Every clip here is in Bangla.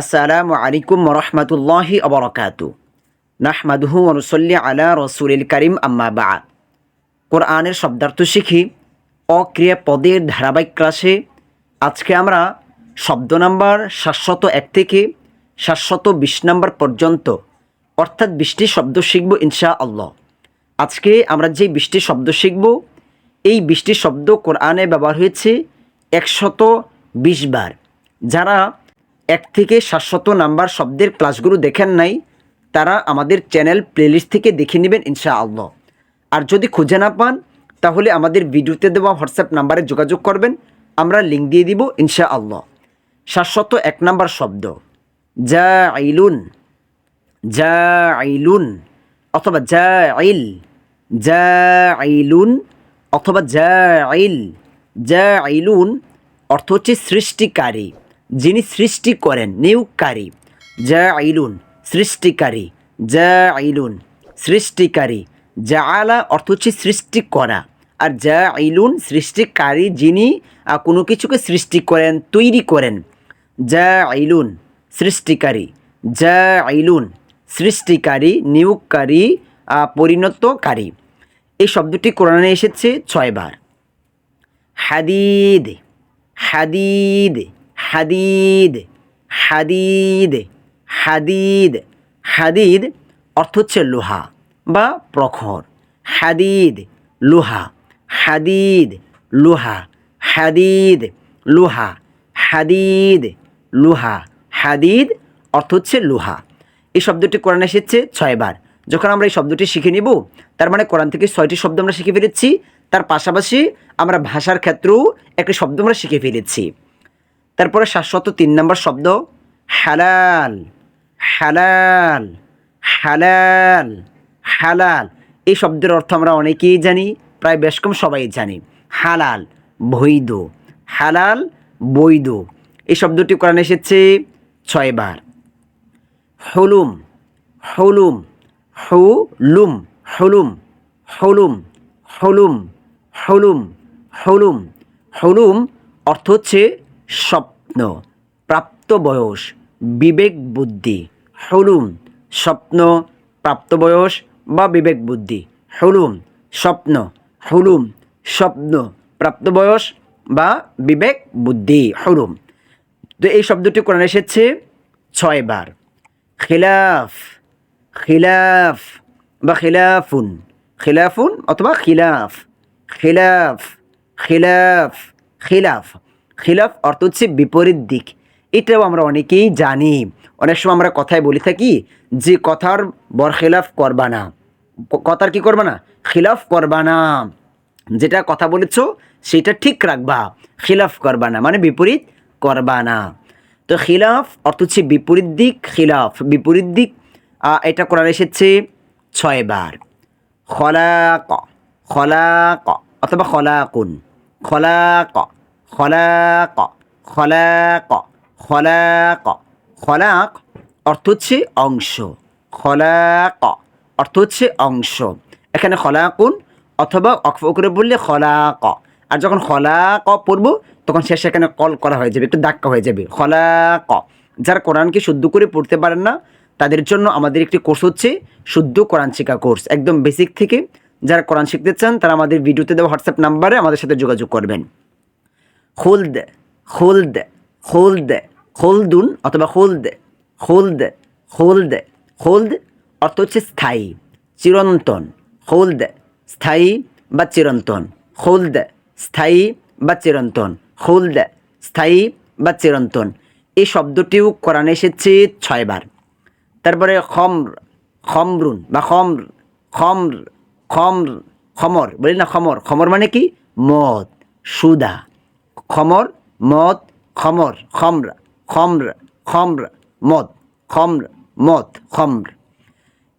আসসালামু আলাইকুম রহমতুল্লাহি অবরকাতু নাহমাদুহু অনুসল্লি আলা রসুলিল করিম, আম্মা বা কোরআনের শব্দার্থ শিখি, অক্রিয়া পদের ধারাবাহিক ক্লাসে আজকে আমরা শব্দ নাম্বার সাতশত এক থেকে সাতশত বিশ নাম্বার পর্যন্ত, অর্থাৎ বিশটি শব্দ শিখব ইনশা আল্লাহ আজকে আমরা যে বিশটি শব্দ শিখব, এই বিশটি শব্দ কোরআনে ব্যবহার হয়েছে একশত বিশ বার। যারা এক থেকে সাতশত নাম্বার শব্দের ক্লাসগুলো দেখেন নাই, তারা আমাদের চ্যানেল প্লেলিস্ট থেকে দেখে নেবেন ইনশা আল্লাহ আর যদি খুঁজে না পান, তাহলে আমাদের ভিডিওতে দেওয়া হোয়াটসঅ্যাপ নাম্বারে যোগাযোগ করবেন, আমরা লিঙ্ক দিয়ে দিব ইনশা আল্লাহ সাতশত এক নাম্বার শব্দ যা আইলুন যা আইলুন অথবা যা আইল যা আইলুন অথবা যা আইল যা আইলুন অর্থ হচ্ছে সৃষ্টিকারী। যিনি সৃষ্টি করেন নিয়োগকারী যা আইলুন সৃষ্টিকারী যা আইলুন সৃষ্টিকারী যা আলা অর্থ হচ্ছে সৃষ্টি করা। আর যা আইলুন সৃষ্টিকারী যিনি কোনো কিছুকে সৃষ্টি করেন, তৈরি করেন। যা আইলুন সৃষ্টিকারী যা আইলুন সৃষ্টিকারী নিয়োগকারী পরিণতকারী। এই শব্দটি কোরআনে এসেছে ছয়বার। হাদিদ হাদিদ। হাদিদ হাদিদ হাদিদ হাদিদ অর্থ হচ্ছে লোহা বা প্রখর। হাদিদ, লোহা হাদিদ লোহা হাদিদ লোহা হাদিদ লোহা, হাদিদ অর্থ হচ্ছে লোহা। এই শব্দটি কোরআনে এসেছে ছয়বার। যখন আমরা এই শব্দটি শিখে নিব, তার মানে কোরআন থেকে ছয়টি শব্দ আমরা শিখে ফেলেছি, তার পাশাপাশি আমরা ভাষার ক্ষেত্রেও একটি শব্দ আমরা শিখে ফেলেছি। তারপরে সাতশত তিন নম্বর শব্দ হালাল হালাল হালাল হালাল। এই শব্দের অর্থ আমরা অনেকেই জানি, প্রায় বেশ কম সবাই জানি। হালাল, বৈধ হালাল, বৈধ। এই শব্দটি কোরআন এসেছে ছয়বার। হলুম হলুম, হুলুম, হলুম হলুম হলুম হলুম হলুম। হলুম অর্থ হচ্ছে স্বপ্ন প্রাপ্ত বয়স বিবেক বুদ্ধি হলুম স্বপ্ন প্রাপ্ত বয়স বা বিবেক বুদ্ধি হলুম স্বপ্ন হলুম স্বপ্ন প্রাপ্ত বয়স বা বিবেক বুদ্ধি হলুম তো এই শব্দটি কোরআনে এসেছে ছয়বার। খিলাফ খিলাফ বা খিলাফুন খিলাফুন অথবা খিলাফ খিলাফ খিলাফ খিলাফ। খিলাফ অর্থ হচ্ছে বিপরীত দিক। এটাও আমরা অনেকেই জানি। অনেক সময় আমরা কথায় বলে থাকি যে কথার বরখিলাফ করবা না। কথার কি করবা না? খিলাফ করবা না। যেটা কথা বলেছ, সেটা ঠিক রাখবা। খিলাফ করবা না মানে বিপরীত করবা না। তো খিলাফ অর্থ হচ্ছে বিপরীত দিক, খিলাফ বিপরীত দিক। এটা কোরআন এসেছে ছয়বার। খলাক খলাক, অথবা খলাকুন। খলাক। খলাক খলাক খলাক। খলাক অর্থ হচ্ছে অংশ। খলাক অর্থ হচ্ছে অংশ। এখানে খলাকুন অথবা অক্ফ করে বললে খলাক। আর যখন খলাক পড়ব, তখন শেষে এখানে কল করা হয়ে যাবে, একটু ধাক্কা হয়ে যাবে। খলাক। যারা কোরআনকে শুদ্ধ করে পড়তে পারেন না, তাদের জন্য আমাদের একটি কোর্স হচ্ছে শুদ্ধ কোরআন শেখা কোর্স। একদম বেসিক থেকে যারা কোরআন শিখতে চান, তারা আমাদের ভিডিওতে দেওয়া হোয়াটসঅ্যাপ নাম্বারে আমাদের সাথে যোগাযোগ করবেন। খুলদ খুলদ খুলদ, খুলদুন অথবা খুলদ খুলদ খুলদ খুলদ অর্থ হচ্ছে স্থায়ী, চিরন্তন, খুলদ, স্থায়ী বা চিরন্তন, খুলদ, স্থায়ী বা চিরন্তন, খুলদ, স্থায়ী বা চিরন্তন। এই শব্দটিও কোরআনে এসেছে ছয়বার। তারপরে খমর, খমরুন বা খমর খমর খমর খমর, বলি না খমর খমর মানে কি? মদ, সুদা। খমর, মদ, খমর খমর খমর খমর, মদ খমর মদ, খমর।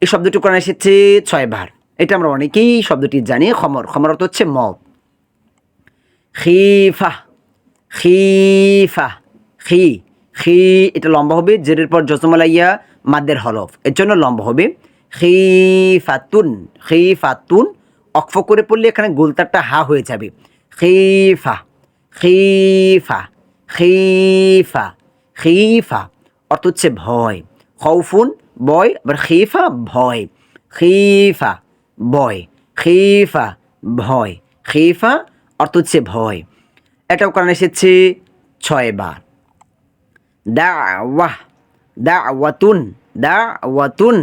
এই শব্দটি কোরআনে এসেছে ছয়বার এটা আমরা অনেকেই শব্দটি জানি, খমর। খমর অর্থ হচ্ছে মদ। খিফা খিফা, খি খি, এটা লম্বা হবে, জেরের পর জসমলাইয়া মাদ্দের হলফ এর জন্য লম্বা হবে, খিফাতুন খিফাতুন অক্ফ করে পড়লে এখানে গোলতারটা হা হয়ে যাবে। খিফা। খিফা খিফা খিফা অর্থ হচ্ছে ভয়। খৌফুন বয়, আবার খিফা ভয়। খিফা বয়। খিফা ভয়। খিফা অর্থ হচ্ছে ভয়। এটাও কারণ এসেছে ছয় বার দা ওয়াহ দা ওয়াতুন দা ওয়াতুন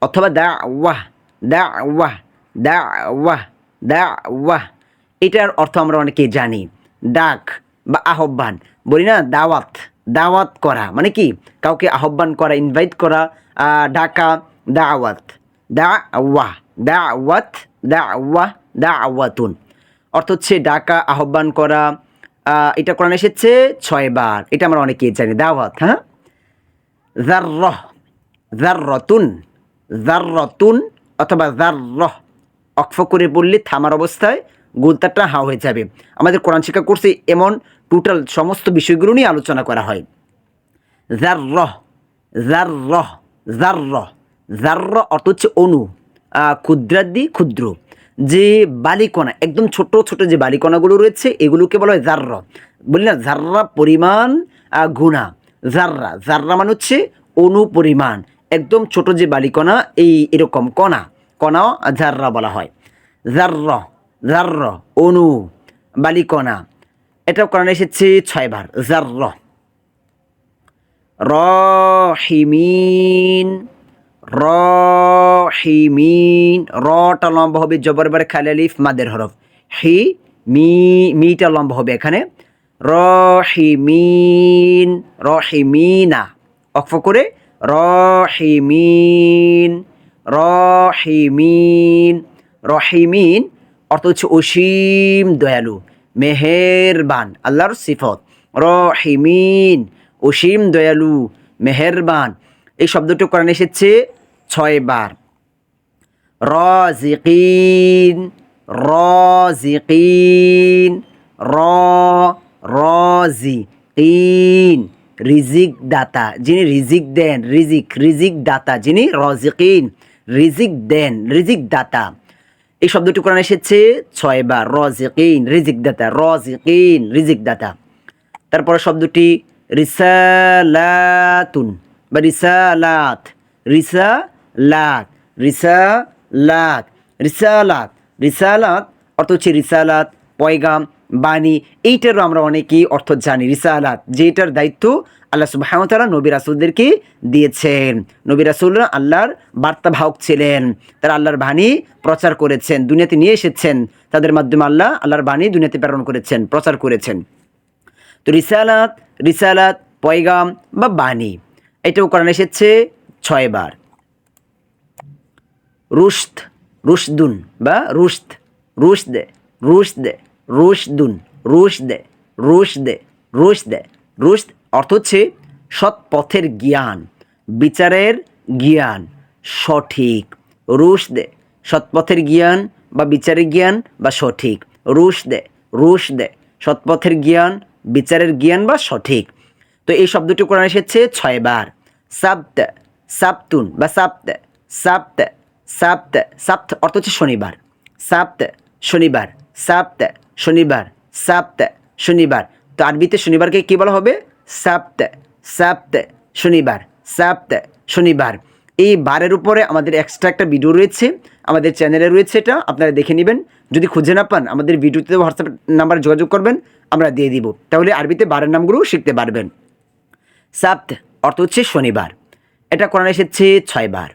অথবা দা ওয়াহ দা ওয়াহ দা ওয়াহ দা ওয়াহ এটার অর্থ আমরা অনেকে জানি। ডাক বা আহ্বান। বলি না, দাওয়াত। দাওয়াত করা। মানে কি? কাউকে আহ্বান করা ইনভাইট করা ডাকা, দাওয়াত। দা ওয়াহ দা ওয়াত দা ওয়াহ দা ওয়াতুন অর্থ হচ্ছে ডাকা, আহ্বান করা এটা কোরআন এসেছে ছয়বার। এটা আমরা অনেকেই জানি। দাওয়াত হ্যাঁ? জাররহ জাররতুন জাররতুন অথবা জাররহ অক্ফ করে বললে থামার অবস্থায় গোলতাটা হা হয়ে যাবে। আমাদের কোরআন শিক্ষা কোর্সে এমন টোটাল সমস্ত বিষয়গুলো নিয়ে আলোচনা করা হয়। জাররহ জাররহ জাররহ জারর অর্থ হচ্ছে অনু ক্ষুদ্রাদি, ক্ষুদ্র। যে বালিকণা, একদম ছোট ছোট যে বালিকণাগুলো রয়েছে, এগুলোকে বলা হয় জারর বলি না জাররা পরিমাণ গুণা। জাররা জাররা মানে হচ্ছে অনু পরিমাণ। একদম ছোট যে বালিকণা, এই এরকম কণা কণা জাররা বলা হয়। জারর জারর, অনু, বালিকণা। এটাও কোরআনে এসেছে ছয়বার, জারর। রহিমিন রহিমিন, রটা লম্বা হবে জবরবার খালিফ মাদের হরফ। হি, মি, মিটা লম্বা হবে এখানে। রহিমিন, রহিমিনা। অক্ষ করে রহিমিন রহিমিন রহিমিন। অর্থ হচ্ছে অসীম দয়ালু, মেহেরবান, আল্লাহর সিফত, রহিমিন, অসীম দয়ালু, মেহেরবান। এই শব্দটি কোরআন এসেছে ছয় বার রাজিকিন রাজিকিন, র, রাজিকিন। রিজিক দাতা যিনি রিজিক দেন, রিজিক রিজিক দাতা যিনি রাজিকিন, রিজিক দেন রিজিক দাতা এই শব্দটি কোরআন এসেছে, ছয় বার, রাজিকিন, রিজিক দাতা, রাজিকিন, রিজিক দাতা। তারপরে শব্দটি রিসালাতুন, বা রিসালাত রিসালাত রিসালাত রিসালাত রিসালাত অর্থ হচ্ছে রিসালাত, পয়গাম, বাণী, এইটারও আমরা অনেকেই অর্থ জানি, রিসালাত যেটার দায়িত্ব আল্লাহ সুবাহতালা নবী রাসুলদেরকে দিয়েছেন। নবী রাসুলরা আল্লাহর বার্তা বার্তাবাহক ছিলেন। তারা আল্লাহর বাণী প্রচার করেছেন, দুনিয়াতে নিয়ে এসেছেন। তাদের মাধ্যমে আল্লাহ আল্লাহর বাণী দুনিয়াতে প্রেরণ করেছেন, প্রচার করেছেন। তো রিসালাত রিসালাত, পয়গাম বা বাণী, এটাও কোরআন এসেছে ছয়বার। রুশত রুশদুন বা রুশদে রুশদে, রুশদুন, রুশদে রুশদে রুশদে, রুশদ অর্থ হচ্ছে সৎ পথের জ্ঞান, বিচারের জ্ঞান, সঠিক, রুশ রুশদে সৎপথের জ্ঞান বা বিচারের জ্ঞান বা সঠিক রুশদে রুশদে সৎপথের জ্ঞান, বিচারের জ্ঞান বা সঠিক। তো এই শব্দটি কোরআন এসেছে ছয়বার। সাপ্ত সাপ্তুন বা সাপ্ত সাপ্ত সাপ্ত সাপ্ত অর্থ হচ্ছে শনিবার। সাপ্ত শনিবার সাপ্ত শনিবার সাপ্ত শনিবার। তো আরবিতে শনিবারকে কী বলা হবে? সাপ্ত সাপ্ত, শনিবার সাপ্ত, শনিবার। এই বারের উপরে আমাদের এক্সট্রা একটা ভিডিও রয়েছে, আমাদের চ্যানেলে রয়েছে এটা, আপনারা দেখে নেবেন। যদি খুঁজে না পান, আমাদের ভিডিওতে হোয়াটসঅ্যাপ নাম্বার যোগাযোগ করবেন, আমরা দিয়ে দিব। তাহলে আরবিতে বারের নামগুলোও শিখতে পারবেন। সাপ্ত, অর্থ হচ্ছে শনিবার। এটা কোরআন এসেছে ছয়বার।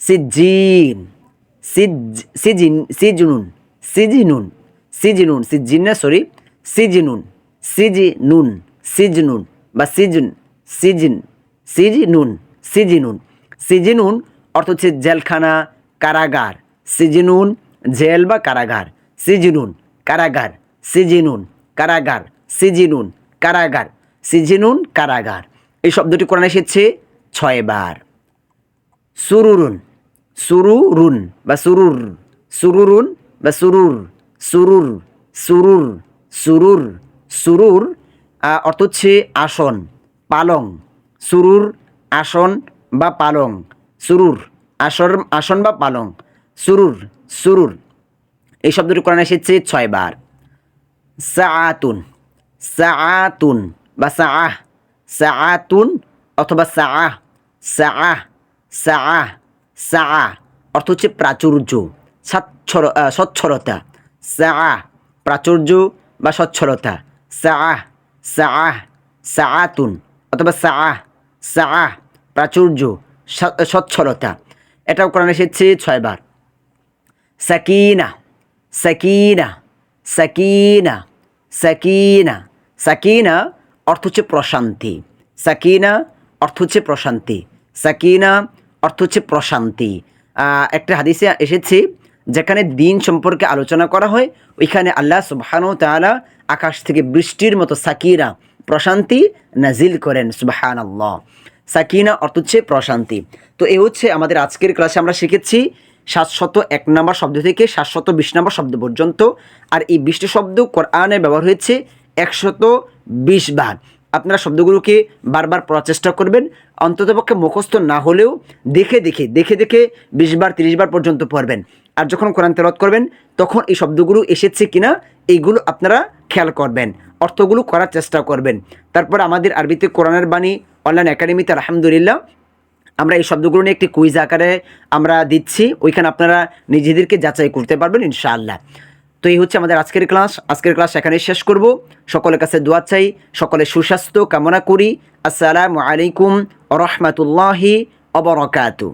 সিজিন সিজ, সিজিন, সিজনুন, সিজিনুন সিজিনুন, সিজিন না সরি সিজিনুন সিজিনুন। সিজনুন বা সিজন সিজিন, সিজিনুন সিজিনুন। সিজিনুন অর্থ হচ্ছে জেলখানা, কারাগার। সিজিনুন, জেল বা কারাগার। সিজিনুন কারাগার। সিজিনুন কারাগার। সিজিনুন কারাগার। সিজিনুন, কারাগার। এই শব্দটি কোরআন এসেছে ছয়বার। সুরুরুন সুরুরুন বা সুরুর। সুরুরুন বা সুরুর। সুরুর সুরুর সুরুর সুরুর অর্থ হচ্ছে আসন পালং। সুরুর আসন বা পালং। সুরুর আসর আসন বা পালং। সুরুর সুরুর। এই শব্দটি কোরআন এসেছে ছয়বার। সাআতুন সাআতুন বা সা সাআহ সাআতুন অথবা সাআহ সাআহ সাআহ সাআহ। অর্থ হচ্ছে প্রাচুর্য স্বচ্ছর আহ, স্বচ্ছলতা। সাআহ প্রাচুর্য বা স্বচ্ছলতা। সাআহ সাআহ, সাআতুন, অথবা সাআহ সাআহ, প্রাচুর্য, স- স্বচ্ছলতা এটাও কোরআন এসেছে ছয়বার। সাকিনা সাকিনা সাকিনা সাকিনা। সাকিনা অর্থ হচ্ছে প্রশান্তি। সাকিনা অর্থ হচ্ছে প্রশান্তি। সাকিনা অর্থ হচ্ছে প্রশান্তি। একটা হাদিসে এসেছে যেখানে দিন সম্পর্কে আলোচনা করা হয়, ওইখানে আল্লাহ সুবহানু তাআলা আকাশ থেকে বৃষ্টির মতো সাকিনা প্রশান্তি নাজিল করেন সুবহান আল্লাহ সাকিনা অর্থ হচ্ছে প্রশান্তি। তো এই হচ্ছে আমাদের আজকের ক্লাসে আমরা শিখেছি সাতশত এক নম্বর শব্দ থেকে সাতশত বিশ নম্বর শব্দ পর্যন্ত, আর এই বিশটি শব্দ কোরআনে ব্যবহার হয়েছে একশত বিশ বার। আপনারা শব্দগুলোকে বারবার পড়ার চেষ্টা করবেন, অন্ততপক্ষে মুখস্থ না হলেও দেখে দেখে দেখে দেখে বিশ বার, তিরিশ বার পর্যন্ত পড়বেন। আর যখন কোরআন তেলত করবেন, তখন এই শব্দগুলো এসেছে কিনা, এইগুলো আপনারা খেয়াল করবেন, অর্থগুলো করার চেষ্টা করবেন। তারপর আমাদের আরবিতে কোরআনের বাণী, অনলাইন একাডেমিতে আলহামদুলিল্লাহ, আমরা এই শব্দগুলো নিয়ে একটি কুইজ আকারে আমরা দিচ্ছি, ওইখানে আপনারা নিজেদেরকে যাচাই করতে পারবেন, ইনশাআল্লাহ। তো এই হচ্ছে আমাদের আজকের ক্লাস আজকের ক্লাস এখানে শেষ করব। সকলের কাছে দোয়া চাই, সকলের সুস্বাস্থ্য কামনা করি। আসসালামু আলাইকুম রহমতুল্লাহি অবরকাতু